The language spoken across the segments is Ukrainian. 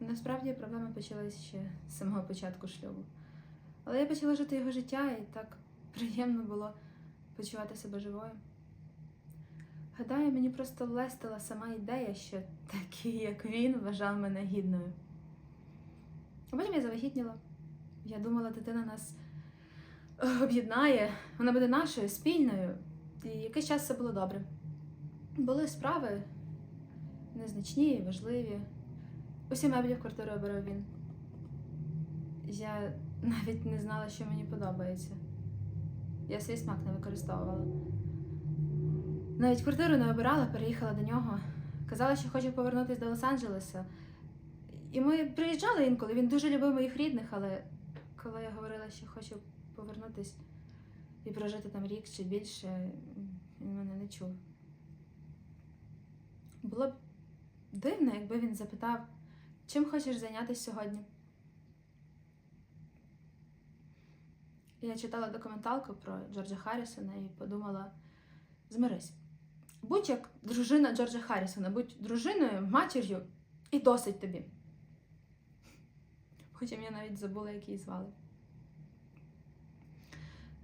Насправді проблеми почалися ще з самого початку шлюбу. Але я почала жити його життя, і так приємно було почувати себе живою. Гадаю, мені просто лестила сама ідея, що такий, як він, вважав мене гідною. А потім я завагітніла. Я думала, дитина нас об'єднає, вона буде нашою, спільною. І якийсь час все було добре. Були справи незначні важливі. Усі меблі в квартиру обирав він. Я навіть не знала, що мені подобається. Я свій смак не використовувала. Навіть квартиру не обирала, переїхала до нього. Казала, що хочу повернутися до Лос-Анджелеса. І ми приїжджали інколи. Він дуже любив моїх рідних, але коли я говорила, що хочу повернутися і прожити там рік чи більше, він мене не чув. Було б дивно, якби він запитав, чим хочеш зайнятися сьогодні. Я читала документалку про Джорджа Харрісона і подумала: змирись. Будь як дружина Джорджа Харрісона, будь дружиною, матір'ю і досить тобі. Потім я навіть забула, як її звали.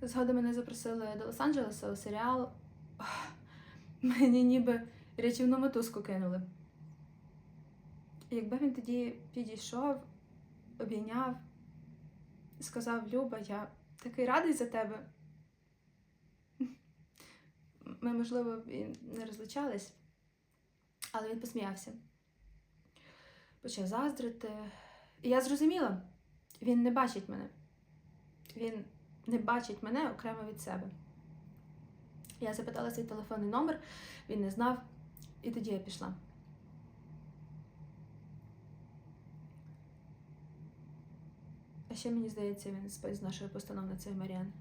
Згодом мене запросили до Лос-Анджелеса у серіал. Мені ніби рятівну мотузку кинули. І Якби він тоді підійшов, обійняв сказав: Люба, я такий радий за тебе. Ми, можливо, і не розлучались, але він посміявся. Почав заздрити. І я зрозуміла, він не бачить мене. Він не бачить мене окремо від себе. Я запитала свій телефонний номер, він не знав, і тоді я пішла. А ще мені здається, він з нашої постановниці Маріан.